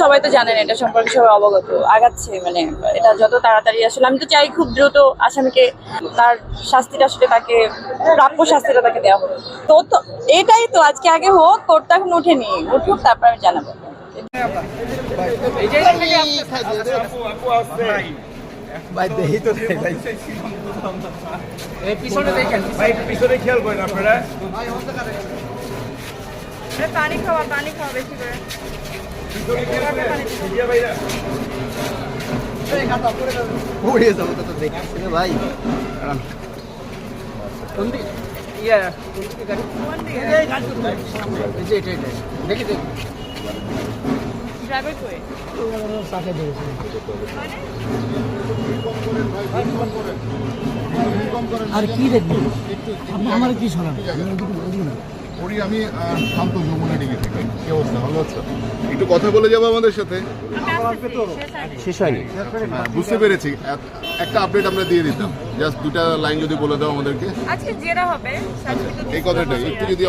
সবাই তো জানেন এটা সম্পর্কে সবাই অবগত আগাচ্ছে মানে এটা যত তাড়াতাড়ি আসলে আমি তো চাই খুব দ্রুত আসামিকে তার শাস্তিটা আসলে তাকে প্রাপ্য শাস্তিটা তাকে দেওয়া হোক। তো তো এটাই তো আজকে আগে হোক কোর্টটা এখন উঠেনি উঠুক তারপর আমি জানাব। ভাই দেহি তো দেই ভাই। ভাই পিছনে খেয়াল করেন আপনারা। পানি খাওয়া পানি খাওয়া বেশি করে। যাব তো ভাই দেখি দেখি ড্রাইভার কই আর কি দেখবেন আপনি আমার কি শোনান ওরই আমি আহ, শান্ত যমুনা ডিগ্রি থেকে। কি অবস্থা? ভালো আছো? একটু কথা বলে যাব আমাদের সাথে? শেষ হয়নি। হ্যাঁ, বুঝতে পেরেছি। এক- একটা আপডেট আমরা দিয়ে দিতাম। জাস্ট দুটা লাইন যদি বলে দাও আমাদেরকে। আজকে জেরা হবে। এই কথাটাই। একটু যদি